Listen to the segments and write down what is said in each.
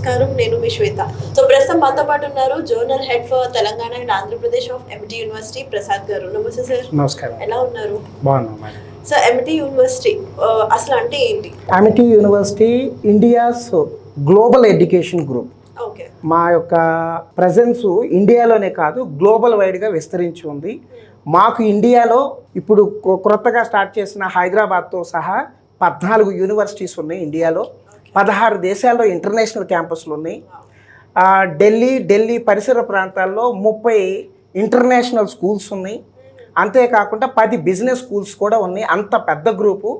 నమస్కారం నేను మీ శ్వేత సో ప్రస్తుతం మాతో పాటు ఉన్నారు zonal head for Telangana and Andhra Pradesh of ఎంటి యూనివర్సిటీ ప్రసాద్ గారు నమస్తే సార్ నమస్కారం ఎలా ఉన్నారు బాగున్నాం సో ఎంటీ యూనివర్సిటీ అసలు అంటే ఏంటి Amity university India's global education group మా యొక్క ప్రజెన్స్ ఇండియాలోనే కాదు గ్లోబల్ వైడ్గా విస్తరించి ఉంది hmm. మాకు ఇండియాలో ఇప్పుడు క్రొత్తగా స్టార్ట్ చేసిన హైదరాబాద్తో సహా పద్నాలుగు యూనివర్సిటీస్ ఉన్నాయి ఇండియాలో పదహారు దేశాల్లో ఇంటర్నేషనల్ క్యాంపస్లు ఉన్నాయి ఢిల్లీ ఢిల్లీ పరిసర ప్రాంతాల్లో ముప్పై ఇంటర్నేషనల్ స్కూల్స్ ఉన్నాయి అంతేకాకుండా పది బిజినెస్ స్కూల్స్ కూడా ఉన్నాయి అంత పెద్ద గ్రూపు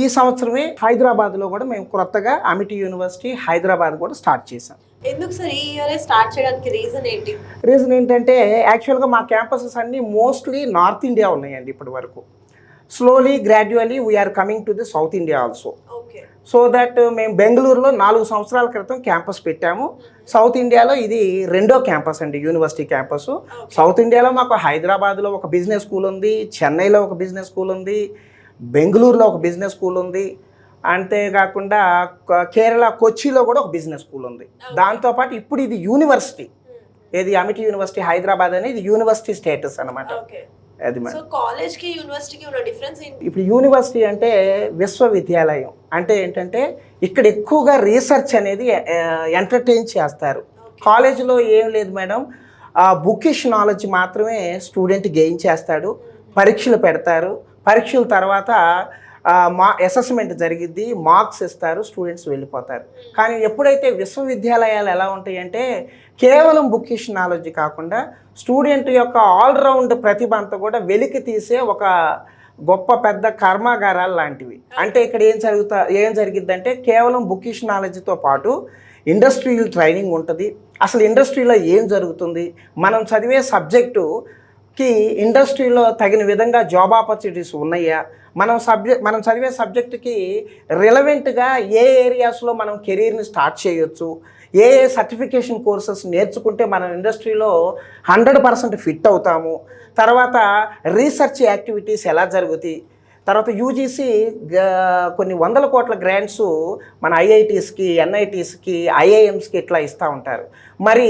ఈ సంవత్సరమే హైదరాబాద్లో కూడా మేము క్రొత్తగా అమిటి యూనివర్సిటీ హైదరాబాద్ కూడా స్టార్ట్ చేశాం ఎందుకు సార్ ఈ ఇయర్ స్టార్ట్ చేయడానికి రీజన్ ఏంటి రీజన్ ఏంటంటే యాక్చువల్గా మా క్యాంపసెస్ అన్నీ మోస్ట్లీ నార్త్ ఇండియా ఉన్నాయండి ఇప్పటి వరకు slowly gradually we are coming to the south India also okay so that మేము బెంగళూరులో నాలుగు సంవత్సరాల క్రితం క్యాంపస్ పెట్టాము సౌత్ ఇండియాలో ఇది రెండో క్యాంపస్ అండి యూనివర్సిటీ క్యాంపస్ సౌత్ ఇండియాలో మాకు హైదరాబాద్లో ఒక బిజినెస్ స్కూల్ ఉంది చెన్నైలో ఒక బిజినెస్ స్కూల్ ఉంది బెంగళూరులో ఒక బిజినెస్ స్కూల్ ఉంది అంతేకాకుండా కేరళ కొచ్చిలో కూడా ఒక బిజినెస్ స్కూల్ ఉంది దాంతోపాటు ఇప్పుడు ఇది యూనివర్సిటీ ఏది అమిటి యూనివర్సిటీ హైదరాబాద్ అనేది యూనివర్సిటీ స్టేటస్ అనమాట అది సో కాలేజ్కి యూనివర్సిటీకి ఉన్న డిఫరెన్స్ ఇప్పుడు యూనివర్సిటీ అంటే విశ్వవిద్యాలయం అంటే ఏంటంటే ఇక్కడ ఎక్కువగా రీసెర్చ్ అనేది ఎంటర్టైన్ చేస్తారు కాలేజీలో ఏం లేదు మేడం బుకిష్ నాలెడ్జ్ మాత్రమే స్టూడెంట్ గెయిన్ చేస్తాడు mm-hmm. పరీక్షలు పెడతారు పరీక్షల తర్వాత మా అసెస్మెంట్ జరిగిద్ది మార్క్స్ ఇస్తారు స్టూడెంట్స్ వెళ్ళిపోతారు కానీ ఎప్పుడైతే విశ్వవిద్యాలయాలు ఎలా ఉంటాయంటే కేవలం బుక్కిష్ నాలెడ్జ్ కాకుండా స్టూడెంట్ యొక్క ఆల్రౌండ్ ప్రతిభ అంతా కూడా వెలికి తీసే ఒక గొప్ప పెద్ద కర్మాగారాలు లాంటివి అంటే ఇక్కడ ఏం జరుగుతా ఏం అంటే కేవలం బుక్కిష్ నాలెడ్జ్తో పాటు ఇండస్ట్రియల్ ట్రైనింగ్ ఉంటుంది అసలు ఇండస్ట్రీలో ఏం జరుగుతుంది మనం చదివే సబ్జెక్టుకి ఇండస్ట్రీలో తగిన విధంగా జాబ్ ఆపర్చునిటీస్ ఉన్నాయా మనం సబ్జెక్ట్ మనం చదివే సబ్జెక్టుకి రిలవెంట్గా ఏ ఏరియాస్లో మనం కెరీర్ని స్టార్ట్ చేయొచ్చు ఏ ఏ సర్టిఫికేషన్ కోర్సెస్ నేర్చుకుంటే మనం ఇండస్ట్రీలో హండ్రెడ్ పర్సెంట్ ఫిట్ అవుతాము తర్వాత రీసెర్చ్ యాక్టివిటీస్ ఎలా జరుగుతాయి తర్వాత యూజీసీ కొన్ని వందల కోట్ల గ్రాంట్స్ మన ఐఐటీస్కి ఎన్ఐటీస్కి ఐఐఎమ్స్కి ఇట్లా ఇస్తూ ఉంటారు మరి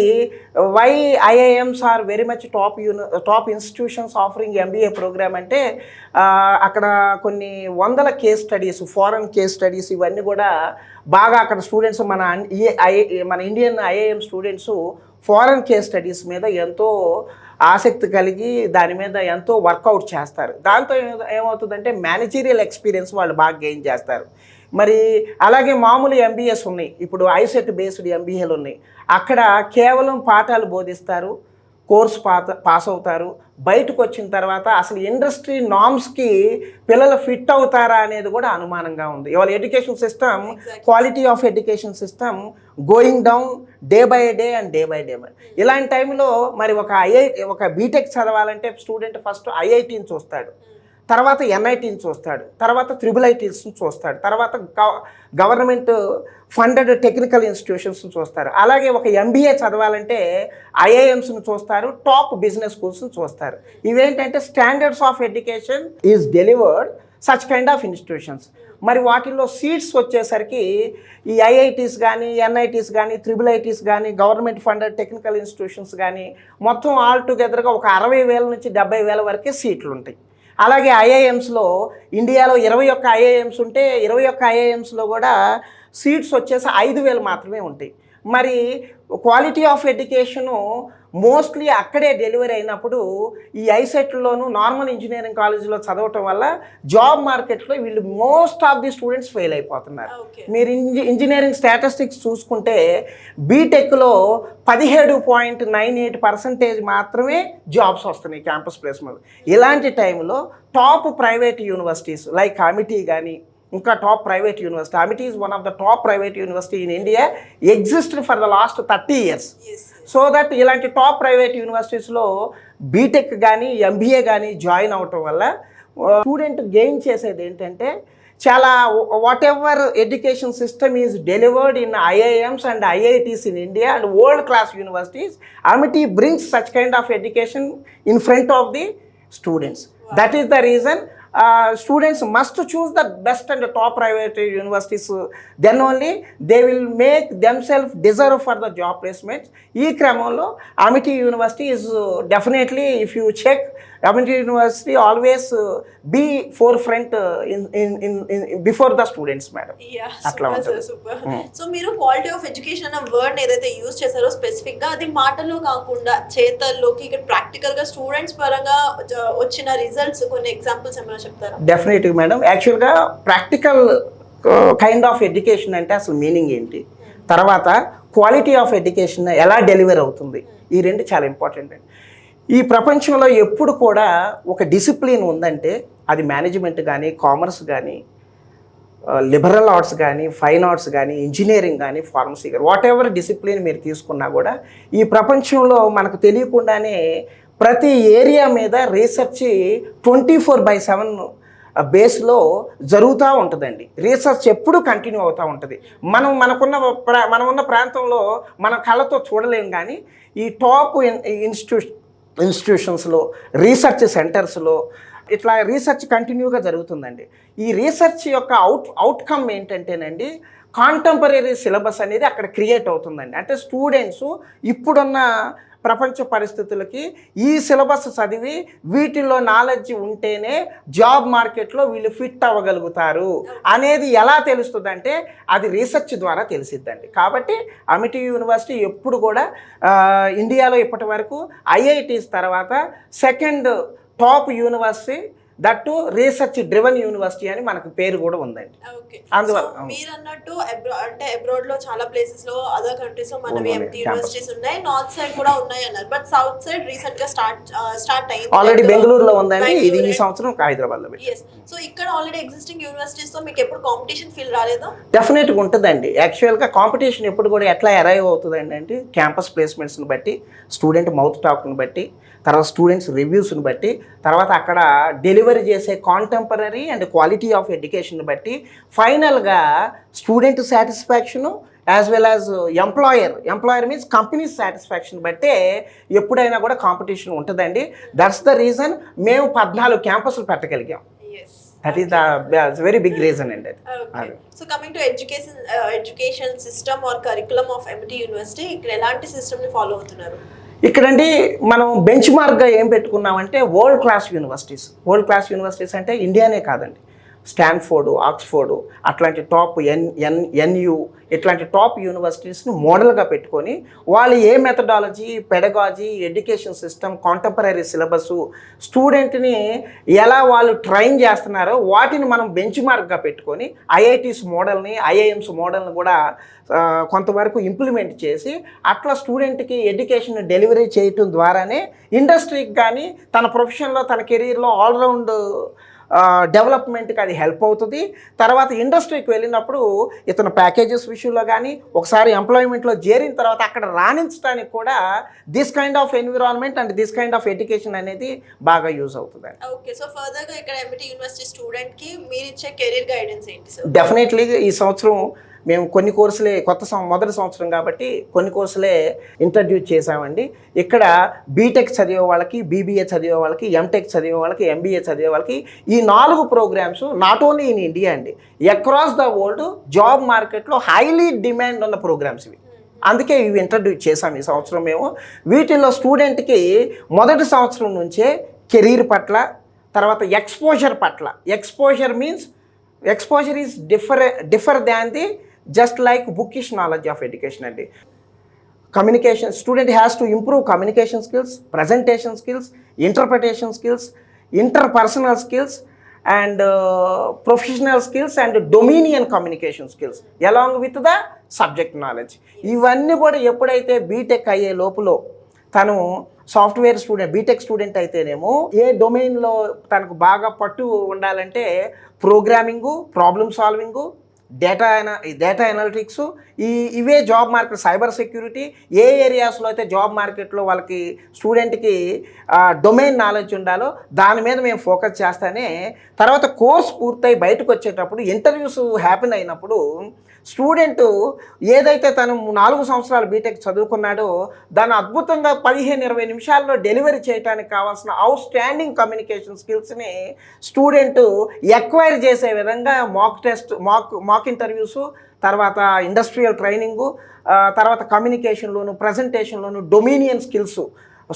why IIMs are very much top uni top institutions offering MBA program అంటే అక్కడ కొన్ని వందల case studies foreign case studies ఇవన్నీ కూడా బాగా అక్కడ స్టూడెంట్స్ మన మన Indian IIM students foreign case studies మీద ఎంతో ఆసక్తి కలిగి దాని మీద ఎంతో వర్కౌట్ చేస్తారు దాంతో ఏమవుతుందంటే మేనేజీరియల్ ఎక్స్పీరియన్స్ వాళ్ళు బాగా గెయిన్ చేస్తారు మరి అలాగే మామూలు ఎంబీఎస్ ఉన్నాయి ఇప్పుడు ఐసెట్ బేస్డ్ ఎంబీఏలు ఉన్నాయి అక్కడ కేవలం పాఠాలు బోధిస్తారు కోర్స్ పాత పాస్ అవుతారు బయటకు వచ్చిన తర్వాత అసలు ఇండస్ట్రీ నామ్స్కి పిల్లలు ఫిట్ అవుతారా అనేది కూడా అనుమానంగా ఉంది ఇవాళ education system quality of education system going down day by day and day by day ఇలాంటి టైంలో మరి ఒక ఐఐ ఒక బీటెక్ చదవాలంటే స్టూడెంట్ ఫస్ట్ ఐఐటీని చూస్తాడు తర్వాత ఎన్ఐటీని చూస్తాడు తర్వాత త్రిబుల్ ఐటీస్ని చూస్తాడు తర్వాత గవర్నమెంట్ ఫండెడ్ టెక్నికల్ ఇన్స్టిట్యూషన్స్ని చూస్తారు అలాగే ఒక ఎంబీఏ చదవాలంటే ఐఐఎంస్ని చూస్తారు టాప్ బిజినెస్ స్కూల్స్ని చూస్తారు ఇవేంటంటే standards of education is delivered such kind of institutions మరి వాటిల్లో సీట్స్ వచ్చేసరికి ఈ ఐఐటీస్ కానీ ఎన్ఐటీస్ కానీ త్రిబుల్ ఐటీస్ కానీ గవర్నమెంట్ ఫండెడ్ టెక్నికల్ ఇన్స్టిట్యూషన్స్ కానీ మొత్తం ఆల్ టుగెదర్గా ఒక అరవై వేల నుంచి డెబ్బై వేల వరకే సీట్లు ఉంటాయి అలాగే ఐఐఎమ్స్లో ఇండియాలో ఇరవై ఒక్క ఐఐఎమ్స్ ఉంటే ఇరవై ఒక్క ఐఐఎమ్స్లో కూడా సీట్స్ వచ్చేసి ఐదు వేలు మాత్రమే ఉంటాయి మరి క్వాలిటీ ఆఫ్ ఎడ్యుకేషను మోస్ట్లీ అక్కడే డెలివరీ అయినప్పుడు ఈ ఐసెట్లోనూ నార్మల్ ఇంజనీరింగ్ కాలేజీలో చదవటం వల్ల జాబ్ మార్కెట్లో వీళ్ళు most of the students fail అయిపోతున్నారు మీరు ఇంజ ఇంజనీరింగ్ స్టాటస్టిక్స్ చూసుకుంటే బీటెక్లో పదిహేడు పాయింట్ నైన్ ఎయిట్ పర్సంటేజ్ మాత్రమే జాబ్స్ వస్తున్నాయి క్యాంపస్ ప్లేస్మెంట్ ఇలాంటి టైంలో top private universities like Amity కానీ ఇంకా top private university Amity is one of the top private university in India exist for the last thirty years so that ఇలాంటి top private యూనివర్సిటీస్లో BTech కానీ MBA కానీ join అవటం వల్ల student gain చేసేది ఏంటంటే చాలా whatever education system is delivered in IIMs and IITs in India and world class universities Amity brings such kind of education in front of the students that is the reason students must choose the best and top private universities then only they will make them self deserve for the job placements ఈ క్రమంలో Amity university is definitely if you check WG university always be forefront in in before the students madam అట్లా ఉంటుంది so hmm. మీరు quality of education అన్న word ఏదైతే use చేశారో specific గా అది మాటల్లో కాకుండా చేతల్లోకి ఇక్కడ ప్రాక్టికల్ గా స్టూడెంట్స్ పరంగా వచ్చిన రిజల్ట్స్ కొన్ని ఎగ్జాంపుల్స్ ఏమైనా చెప్తారా డెఫినెట్ మేడం గా ప్రాక్టికల్ కైండ్ ఆఫ్ ఎడ్యుకేషన్ అంటే అసలు మీనింగ్ ఏంటి hmm. తర్వాత క్వాలిటీ ఆఫ్ ఎడ్యుకేషన్ ఎలా డెలివర్ అవుతుంది ఈ రెండు చాలా ఇంపార్టెంట్ అండి ఈ ప్రపంచంలో ఎప్పుడు కూడా ఒక డిసిప్లిన్ ఉందంటే అది మేనేజ్మెంట్ కానీ కామర్స్ కానీ లిబరల్ ఆర్ట్స్ కానీ ఫైన్ ఆర్ట్స్ కానీ ఇంజనీరింగ్ కానీ ఫార్మసీ కానీ వాట్ ఎవర్ డిసిప్లిన్ మీరు తీసుకున్నా కూడా ఈ ప్రపంచంలో మనకు తెలియకుండానే ప్రతి ఏరియా మీద research twenty four by seven బేస్లో జరుగుతూ ఉంటుందండి రీసెర్చ్ ఎప్పుడూ కంటిన్యూ అవుతూ ఉంటుంది మనం మనకున్న ప్రా మనం ఉన్న ప్రాంతంలో మన కళతో చూడలేము కానీ ఈ టాప్ ఇన్స్టిట్యూట్ ఇన్స్టిట్యూషన్స్లో రీసెర్చ్ సెంటర్స్లో ఇట్లా రీసెర్చ్ కంటిన్యూగా జరుగుతుందండి ఈ రీసెర్చ్ యొక్క అవుట్ అవుట్కమ్ ఏంటంటేనండి కాంటెంపరీ సిలబస్ అనేది అక్కడ క్రియేట్ అవుతుందండి అంటే స్టూడెంట్స్ ఇప్పుడున్న ప్రపంచ పరిస్థితులకి ఈ సిలబస్ చదివి వీటిల్లో నాలెడ్జ్ ఉంటేనే జాబ్ మార్కెట్లో వీళ్ళు ఫిట్ అవ్వగలుగుతారు అనేది ఎలా అంటే అది రీసెర్చ్ ద్వారా తెలిసిద్దండి కాబట్టి అమిటి యూనివర్సిటీ ఎప్పుడు కూడా ఇండియాలో ఇప్పటి వరకు ఐఐటీస్ తర్వాత second top university that that research driven university అని మనకు పేరు కూడా ఉందండి ah, అందువల్ల మీరు అన్నట్టు అంటే అబ్రాడ్ లో చాలా ప్లేసెస్ లో అదర్ కంట్రీస్ లో మనవి ఎంటీ యూనివర్సిటీస్ ఉన్నాయి నార్త్ సైడ్ కూడా ఉన్నాయి అన్నారు బట్ సౌత్ సైడ్ రీసెంట్ గా స్టార్ట్ స్టార్ట్ ah, అయింది ఆల్రెడీ బెంగళూరులో ఉందండి ఇది ఈ సంవత్సరం హైదరాబాద్ లో సో ఇక్కడ ఆల్రెడీ ఎగ్జిస్టింగ్ యూనివర్సిటీస్ తో మీకు ఎప్పుడు కాంపిటీషన్ ఫీల్ రాలేదు డెఫినెట్ గా ఉంటుందండి యాక్చువల్ గా కాంపిటీషన్ ఎప్పుడు కూడా ఎట్లా అరైవ్ అవుతుందండి అంటే క్యాంపస్ ప్లేస్మెంట్స్ ని బట్టి స్టూడెంట్ మౌత్ టాక్ ని బట్టి తర్వాత స్టూడెంట్స్ రివ్యూస్ని బట్టి తర్వాత అక్కడ డెలివరీ చేసే contemporary and quality of education బట్టి ఫైనల్గా student satisfaction as well as employer employer means companies satisfaction బట్టే ఎప్పుడైనా కూడా కాంపిటీషన్ ఉంటుందండి దట్స్ ద రీజన్ మేము పద్నాలుగు క్యాంపస్లు పెట్టగలిగాం that is that's very big reason అండి అది so coming to education education system or curriculum of Amity university ఇక్కడ ఎలాంటి సిస్టమ్ని ఫాలో అవుతున్నారు ఇక్కడండి మనం బెంచ్ మార్క్గా ఏం పెట్టుకున్నామంటే world class universities world class universities అంటే ఇండియానే కాదండి స్టాన్ఫోర్డు ఆక్స్ఫోర్డు అట్లాంటి టాప్ ఎన్ ఎన్ ఎన్యు ఇట్లాంటి టాప్ యూనివర్సిటీస్ని మోడల్గా పెట్టుకొని వాళ్ళు ఏ methodology pedagogy education system contemporary syllabus స్టూడెంట్ని ఎలా వాళ్ళు ట్రైన్ చేస్తున్నారో వాటిని మనం బెంచ్ మార్క్గా పెట్టుకొని ఐఐటీస్ మోడల్ని ఐఐఎమ్స్ మోడల్ని కూడా కొంతవరకు ఇంప్లిమెంట్ చేసి అట్లా స్టూడెంట్కి ఎడ్యుకేషన్ డెలివరీ చేయటం ద్వారానే ఇండస్ట్రీకి కానీ తన ప్రొఫెషన్లో తన కెరీర్లో ఆల్రౌండ్ డెవలప్మెంట్కి అది హెల్ప్ అవుతుంది తర్వాత ఇండస్ట్రీకి వెళ్ళినప్పుడు ఇతను ప్యాకేజెస్ విషయంలో కానీ ఒకసారి ఎంప్లాయ్మెంట్లో చేరిన తర్వాత అక్కడ రాణించడానికి కూడా this kind of environment and this kind of education అనేది బాగా యూజ్ అవుతుంది ఓకే సో ఫర్దర్గా ఇక్కడ ఎంబీటీ యూనివర్సిటీ స్టూడెంట్కి మీరు ఇచ్చే కెరీర్ గైడెన్స్ ఏంటి డెఫినెట్లీ ఈ సంవత్సరం మేము కొన్ని కోర్సులే కొత్త మొదటి సంవత్సరం కాబట్టి కొన్ని కోర్సులే ఇంట్రడ్యూస్ చేసామండి ఇక్కడ బీటెక్ చదివే వాళ్ళకి బీబీఏ చదివే వాళ్ళకి ఎంటెక్ చదివే వాళ్ళకి ఎంబీఏ చదివే వాళ్ళకి ఈ నాలుగు programs not only in India అండి అక్రాస్ ద వరల్డ్ జాబ్ మార్కెట్లో హైలీ డిమాండ్ ఉన్న ప్రోగ్రామ్స్ ఇవి అందుకే ఇవి ఇంట్రడ్యూస్ చేసాం ఈ సంవత్సరం మేము వీటిల్లో స్టూడెంట్కి మొదటి సంవత్సరం నుంచే కెరీర్ పట్ల తర్వాత ఎక్స్పోజర్ పట్ల exposure means exposure is differ differ than the just like bookish knowledge of education అండి communication student has to improve communication skills presentation skills interpretation skills interpersonal skills and professional skills and domain communication skills along with the subject knowledge ఇవన్నీ కూడా ఎప్పుడైతే BTech అయ్యే లోపల తను software student BTech student అయితేనేమో ఏ డొమైన్లో తనకు బాగా పట్టు ఉండాలంటే programming problem solving data data analytics ఈ ఇవే జాబ్ మార్కెట్ సైబర్ సెక్యూరిటీ ఏ ఏరియాస్లో అయితే జాబ్ మార్కెట్లో వాళ్ళకి స్టూడెంట్కి డొమైన్ నాలెడ్జ్ ఉండాలో దాని మీద మేము ఫోకస్ చేస్తానే తర్వాత కోర్స్ పూర్తయి బయటకు వచ్చేటప్పుడు ఇంటర్వ్యూస్ హ్యాపీన్ అయినప్పుడు స్టూడెంట్ ఏదైతే తను నాలుగు సంవత్సరాలు బీటెక్ చదువుకున్నాడో దాన్ని అద్భుతంగా పదిహేను ఇరవై నిమిషాల్లో డెలివరీ చేయడానికి కావాల్సిన అవుట్ స్టాండింగ్ కమ్యూనికేషన్ స్కిల్స్ని స్టూడెంట్ ఎక్వైర్ చేసే విధంగా mock test mock mock interviews తర్వాత ఇండస్ట్రియల్ ట్రైనింగు తర్వాత కమ్యూనికేషన్లోను ప్రజెంటేషన్లోను డొమినియన్ స్కిల్స్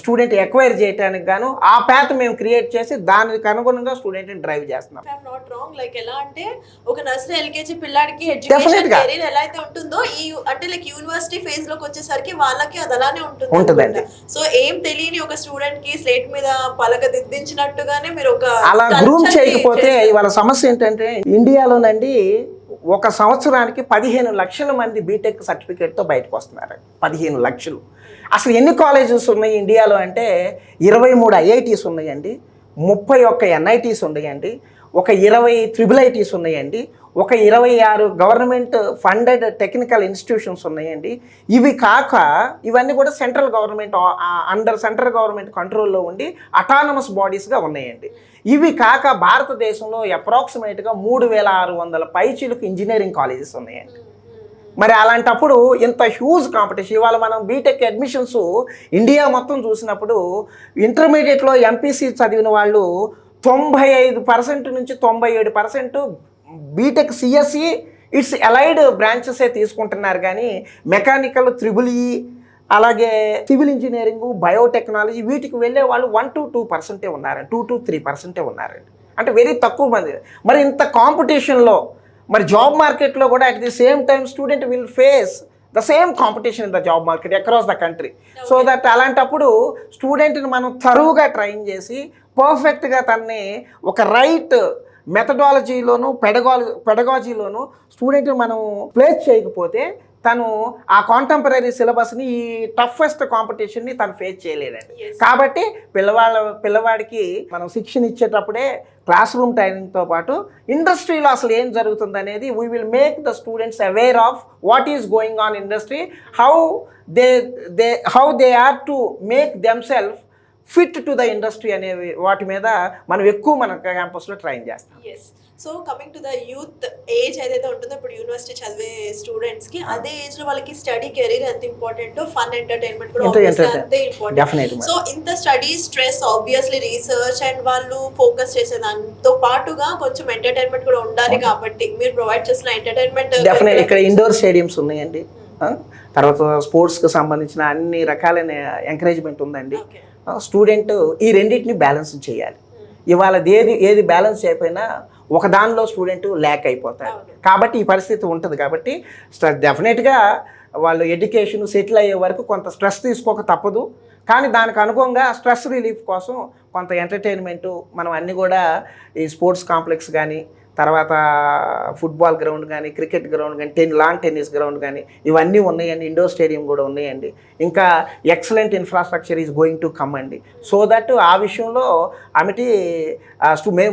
స్టూడెంట్ ఎక్వైర్ చేయడానికి గాను ఆ ప్యాత్ మేము క్రియేట్ చేసి దానికి అనుగుణంగా స్టూడెంట్ని డ్రైవ్ చేస్తున్నాం నాట్ రాంగ్ లైక్ ఎలా అంటే ఒక నర్సరీ ఎల్కేజీ పిల్లాడికి ఎడ్యుకేషన్ కెరీర్ ఎలా అయితే ఉంటుందో ఈ అంటే లైక్ యూనివర్సిటీ ఫేజ్ లోకి వచ్చేసరికి వాళ్ళకి అది అలానే ఉంటుంది ఉంటుందండి సో ఏం తెలియని ఒక స్టూడెంట్ కి స్లేట్ మీద పలక దిద్దించినట్టుగానే మీరు ఒక అలా గ్రూమ్ చేయకపోతే వాళ్ళ సమస్య ఏంటంటే ఇండియాలోనండి ఒక సంవత్సరానికి పదిహేను లక్షల మంది బీటెక్ సర్టిఫికేట్తో బయటకు వస్తున్నారు పదిహేను లక్షలు అసలు ఎన్ని కాలేజెస్ ఉన్నాయి ఇండియాలో అంటే ఇరవై మూడు ఐఐటీస్ ఉన్నాయండి ముప్పై ఒక్క ఎన్ఐటీస్ ఉన్నాయండి ఒక ఇరవై త్రిబుల్ ఐటీస్ ఉన్నాయండి ఒక ఇరవై ఆరు గవర్నమెంట్ ఫండెడ్ టెక్నికల్ ఇన్స్టిట్యూషన్స్ ఉన్నాయండి ఇవి కాక ఇవన్నీ కూడా central government under central government కంట్రోల్లో ఉండి అటానమస్ బాడీస్గా ఉన్నాయండి ఇవి కాక భారతదేశంలో అప్రాక్సిమేట్గా మూడు వేల ఆరు వందల పైచీలకు ఇంజనీరింగ్ కాలేజెస్ ఉన్నాయండి మరి అలాంటప్పుడు ఇంత హ్యూజ్ కాంపిటీషన్ ఇవాళ మనం బీటెక్ అడ్మిషన్స్ ఇండియా మొత్తం చూసినప్పుడు ఇంటర్మీడియట్లో ఎంపీసీ చదివిన వాళ్ళు తొంభై ఐదు పర్సెంట్ నుంచి తొంభై ఏడు percent BTech CSE it's allied బ్రాంచెసే తీసుకుంటున్నారు కానీ మెకానికల్ త్రిబుల్ ఈ అలాగే సివిల్ ఇంజనీరింగ్ బయోటెక్నాలజీ వీటికి వెళ్ళే వాళ్ళు వన్ టు టూ పర్సెంటే ఉన్నారండి టూ టు త్రీ పర్సెంటే ఉన్నారండి అంటే వెరీ తక్కువ మంది మరి ఇంత కాంపిటీషన్లో మరి జాబ్ మార్కెట్లో కూడా at the same time student will face the same competition in the job market across the country so that అలాంటప్పుడు స్టూడెంట్ని మనం తరువుగా ట్రైన్ చేసి పర్ఫెక్ట్గా తన్ని ఒక రైట్ మెథడాలజీలోను పెడగాలజీ పెడగాలజీలోను స్టూడెంట్ని మనం ప్లేస్ చేయకపోతే తను ఆ కాంటెంపరీ సిలబస్ని ఈ టఫెస్ట్ కాంపిటీషన్ని తను ఫేస్ చేయలేదండి కాబట్టి పిల్లవాళ్ళ పిల్లవాడికి మనం శిక్షణ ఇచ్చేటప్పుడే క్లాస్ రూమ్ టైమింగ్తో పాటు ఇండస్ట్రీలో అసలు ఏం జరుగుతుంది అనేది we will make the students aware of what is going on industry how they they how they are to make them self fit to the industry అనేవి వాటి మీద మనం ఎక్కువ మన క్యాంపస్లో ట్రైన్ చేస్తాం so coming to the youth age ఏదైతే ఉంటుందో ఇప్పుడు యూనివర్సిటీ చదివే స్టూడెంట్స్ కి hmm. అదే ఏజ్ లో వాళ్ళకి స్టడీ కెరీర్ ఎంత ఇంపార్టెంట్ ఫన్ ఎంటర్టైన్మెంట్ కూడా అంతే ఇంపార్టెంట్ సో ఇంత study stress obviously research and వాళ్ళు ఫోకస్ చేసే దానితో పాటుగా కొంచెం ఎంటర్టైన్మెంట్ కూడా ఉండాలి కాబట్టి మీరు ప్రొవైడ్ చేసిన ఎంటర్టైన్మెంట్ uh, డెఫినెట్ ఇక్కడ ఇండోర్ స్టేడియంస్ ఉన్నాయండి hmm. తర్వాత స్పోర్ట్స్కి సంబంధించిన అన్ని రకాలైన ఎంకరేజ్మెంట్ ఉందండి స్టూడెంట్ ఈ రెండింటిని బ్యాలెన్స్ చేయాలి ఇవాళ ఏది ఏది బ్యాలెన్స్ అయిపోయినా ఒక దానిలో స్టూడెంట్ ల్యాక్ అయిపోతారు కాబట్టి ఈ పరిస్థితి ఉంటుంది కాబట్టి డెఫినెట్గా వాళ్ళు ఎడ్యుకేషన్ సెటిల్ అయ్యే వరకు కొంత స్ట్రెస్ తీసుకోక తప్పదు కానీ దానికి అనుగుణంగా స్ట్రెస్ రిలీఫ్ కోసం కొంత ఎంటర్టైన్మెంటు మనం అన్నీ కూడా ఈ స్పోర్ట్స్ కాంప్లెక్స్ కానీ తర్వాత ఫుట్బాల్ గ్రౌండ్ కానీ క్రికెట్ గ్రౌండ్ కానీ టెన్ లాంగ్ టెన్నిస్ గ్రౌండ్ కానీ ఇవన్నీ ఉన్నాయండి ఇండోర్ స్టేడియం కూడా ఉన్నాయండి ఇంకా excellent infrastructure is going to come అండి సో దట్ ఆ విషయంలో Amity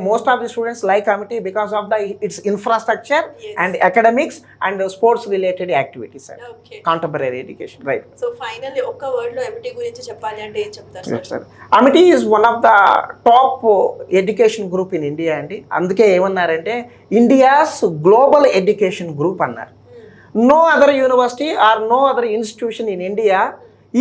most of the students like Amity because of the its infrastructure and academics and sports related activities and contemporary education right so finally ఒక్క వర్డ్లో Amity గురించి చెప్పాలి అంటే ఏం చెప్తారు sir Amity is one of the top education group in India అండి అందుకే ఏమన్నారంటే ఇండియాస్ గ్లోబల్ ఎడ్యుకేషన్ గ్రూప్ అన్నారు no other university or no other institution in India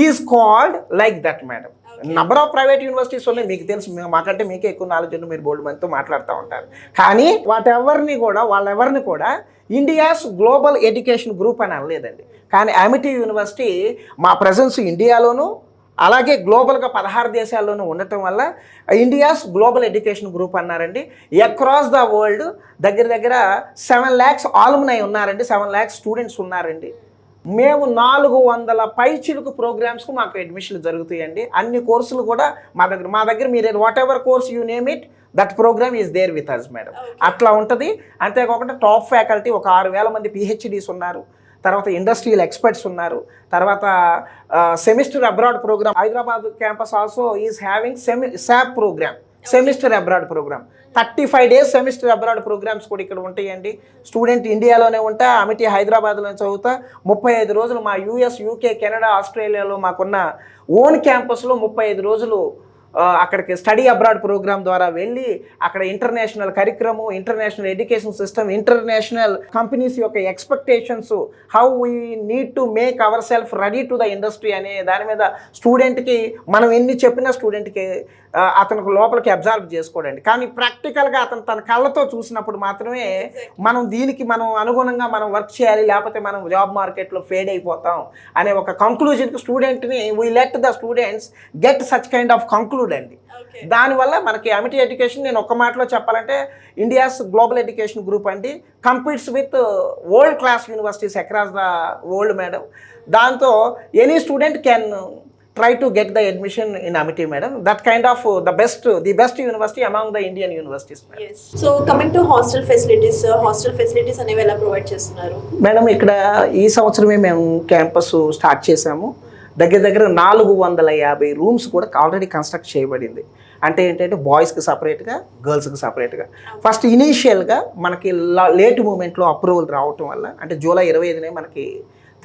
is called like that madam number of private universities ఉన్నాయి మీకు తెలుసు మాకంటే మీకే ఎక్కువ నాలెడ్జ్ మీరు బోల్డ్ మందితో మాట్లాడుతూ ఉంటారు కానీ వాటెవరిని కూడా వాళ్ళెవరిని కూడా ఇండియాస్ గ్లోబల్ ఎడ్యుకేషన్ గ్రూప్ అని అనలేదండి కానీ అమిటీ యూనివర్సిటీ మా ప్రజెన్స్ ఇండియాలోనూ అలాగే గ్లోబల్గా పదహారు దేశాల్లోనూ ఉండటం వల్ల ఇండియాస్ గ్లోబల్ ఎడ్యుకేషన్ గ్రూప్ అన్నారండి అక్రాస్ ద వరల్డ్ దగ్గర దగ్గర సెవెన్ ల్యాక్స్ ఆల్మునై ఉన్నారండి సెవెన్ ల్యాక్స్ స్టూడెంట్స్ ఉన్నారండి మేము నాలుగు వందల పై చిలుకు ప్రోగ్రామ్స్కు మాకు అడ్మిషన్లు జరుగుతాయండి అన్ని కోర్సులు కూడా మా దగ్గర మా దగ్గర మీరు whatever course you name it that program is there with us madam అట్లా ఉంటుంది అంతేకాకుండా టాప్ ఫ్యాకల్టీ ఒక ఆరు వేల మంది పిహెచ్డీస్ ఉన్నారు తర్వాత ఇండస్ట్రియల్ ఎక్స్పర్ట్స్ ఉన్నారు తర్వాత semester abroad program Hyderabad campus also is having semi shop program semester abroad program thirty five days semester abroad programs కూడా ఇక్కడ ఉంటాయండి స్టూడెంట్ ఇండియాలోనే ఉంటా అమిటి హైదరాబాద్లో చదువుతా ముప్పై ఐదు రోజులు మా యూఎస్ యూకే కెనడా ఆస్ట్రేలియాలో మాకున్న ఓన్ క్యాంపస్లో ముప్పై ఐదు రోజులు అక్కడికి స్టడీ అబ్రాడ్ ప్రోగ్రామ్ ద్వారా వెళ్ళి అక్కడ international కరిక్రమం international education system international companies యొక్క expectations how we need to make our self ready to the industry అనే దాని మీద స్టూడెంట్కి మనం ఎన్ని చెప్పినా స్టూడెంట్కి అతనికి లోపలికి అబ్జర్వ్ చేసుకోడండి కానీ ప్రాక్టికల్గా అతను తన కళ్ళతో చూసినప్పుడు మాత్రమే మనం దీనికి మనం అనుగుణంగా మనం వర్క్ చేయాలి లేకపోతే మనం జాబ్ మార్కెట్లో ఫేడ్ అయిపోతాం అనే ఒక కంక్లూజన్కి స్టూడెంట్ని we let the students get such kind of conclude అండి దానివల్ల మనకి అమిటీ ఎడ్యుకేషన్ నేను ఒక్క మాటలో చెప్పాలంటే ఇండియాస్ గ్లోబల్ ఎడ్యుకేషన్ గ్రూప్ అండి competes with world class universities across the world madam దాంతో any student can try to get the admission in Amity, madam. That kind of uh, the best, the best university among the Indian universities, madam. Yes. So coming to hostel facilities, uh, hostel facilities అనేవి ఎలా provide చేస్తున్నారు madam ఇక్కడ ఈ సంవత్సరమే మేము campus start చేసాము దగ్గర దగ్గర నాలుగు వందల యాభై రూమ్స్ కూడా ఆల్రెడీ కన్స్ట్రక్ట్ చేయబడింది అంటే ఏంటంటే బాయ్స్కి సపరేట్గా గర్ల్స్కి సపరేట్గా ఫస్ట్ ఇనీషియల్గా మనకి లేట్ మూమెంట్లో అప్రూవల్ రావటం వల్ల అంటే జూలై ఇరవై ఐదునే మనకి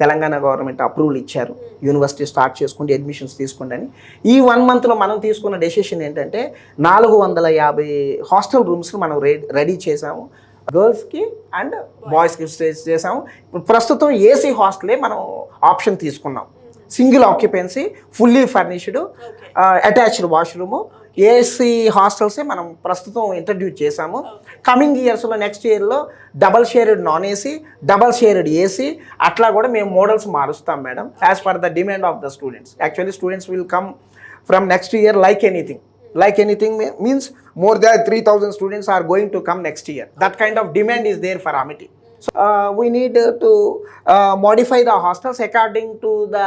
తెలంగాణ గవర్నమెంట్ అప్రూవల్ ఇచ్చారు యూనివర్సిటీ స్టార్ట్ చేసుకోండి అడ్మిషన్స్ తీసుకోండి అని ఈ వన్ మంత్లో మనం తీసుకున్న డెసిషన్ ఏంటంటే నాలుగు వందల యాభై హాస్టల్ రూమ్స్ని మనం రెడీ చేసాము గర్ల్స్కి అండ్ బాయ్స్కి చేసాము ప్రస్తుతం ఏసీ హాస్టలే మనం ఆప్షన్ తీసుకున్నాం single occupancy fully furnished attached washroom AC హాస్టల్సే మనం ప్రస్తుతం ఇంట్రడ్యూస్ చేశాము కమింగ్ ఇయర్స్లో నెక్స్ట్ ఇయర్లో double shared non AC double shared AC అట్లా కూడా మేము models మారుస్తాం madam as per the demand of the students actually students will come from next year like anything like anything means more than three thousand students are going to come next year that kind of demand is there for Amity so we need to modify the hostels according to the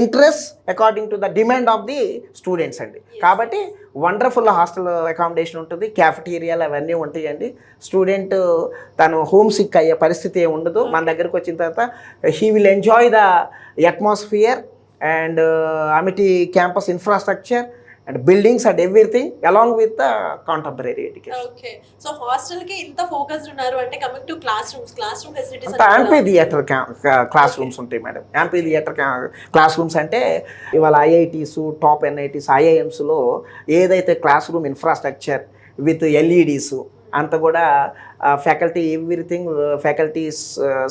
interest according to the demand of the students అండి కాబట్టి wonderful hostel accommodation ఉంటుంది క్యాఫిటీరియాలు అవన్నీ ఉంటాయండి student తను home sick అయ్యే పరిస్థితి ఏమి ఉండదు మన దగ్గరకు వచ్చిన తర్వాత he will enjoy the atmosphere and Amity campus infrastructure and buildings and everything along with the contemporary education okay so hostel కి ఇంత ఫోకస్ ఉన్నారు అంటే coming to classrooms classroom facilities amphitheatre classrooms ఉంటాయి madam amphitheatre class rooms అంటే ఇవాళ IITs top NITs ఐఐఎమ్స్లో ఏదైతే class room infrastructure with LEDs అంత కూడా faculty everything faculties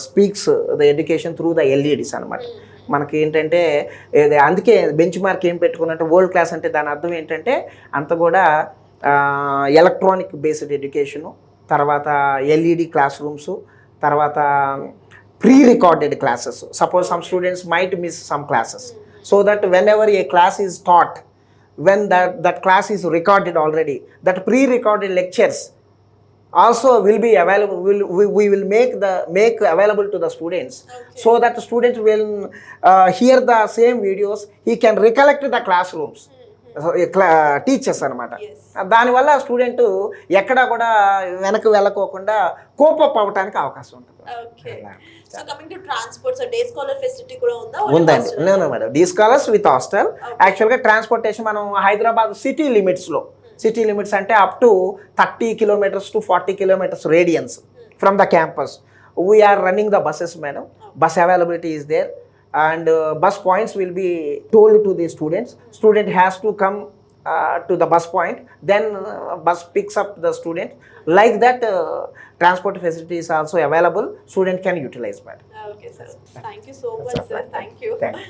speaks the education through the LEDs అనమాట మనకి ఏంటంటే అందుకే బెంచ్ మార్క్ ఏం పెట్టుకున్నట్టు వరల్డ్ క్లాస్ అంటే దాని అర్థం ఏంటంటే అంత కూడా ఎలక్ట్రానిక్ బేస్డ్ ఎడ్యుకేషను తర్వాత ఎల్ఈడి క్లాస్ రూమ్స్ తర్వాత pre recorded classes suppose some students might miss some classes so that when ever a class is taught when that that class is recorded already that pre recorded lectures also will be available will, we, we will make the make available to the students okay. so that the students will uh, hear the same videos he can recollect the classrooms teachers అనమాట దానివల్ల student ఎక్కడ కూడా వెనక్కి వెళ్ళకోకుండా cope up అవడానికి అవకాశం ఉంటుంది ఉందండి madam day scholars with hostel యాక్చువల్గా ట్రాన్స్పోర్టేషన్ మనం హైదరాబాద్ సిటీ లిమిట్స్లో City limits ante up to 30 kilometers to 40 kilometers radius from the campus. We are running the buses, madam. Bus availability is there, and uh, bus points will be told to the students. Student has to come uh, to the bus point, then uh, bus picks up the student. Like that, transport facility is also available. Student can utilize, madam. Ah, okay, sir. Thank you so much, sir. Thank you.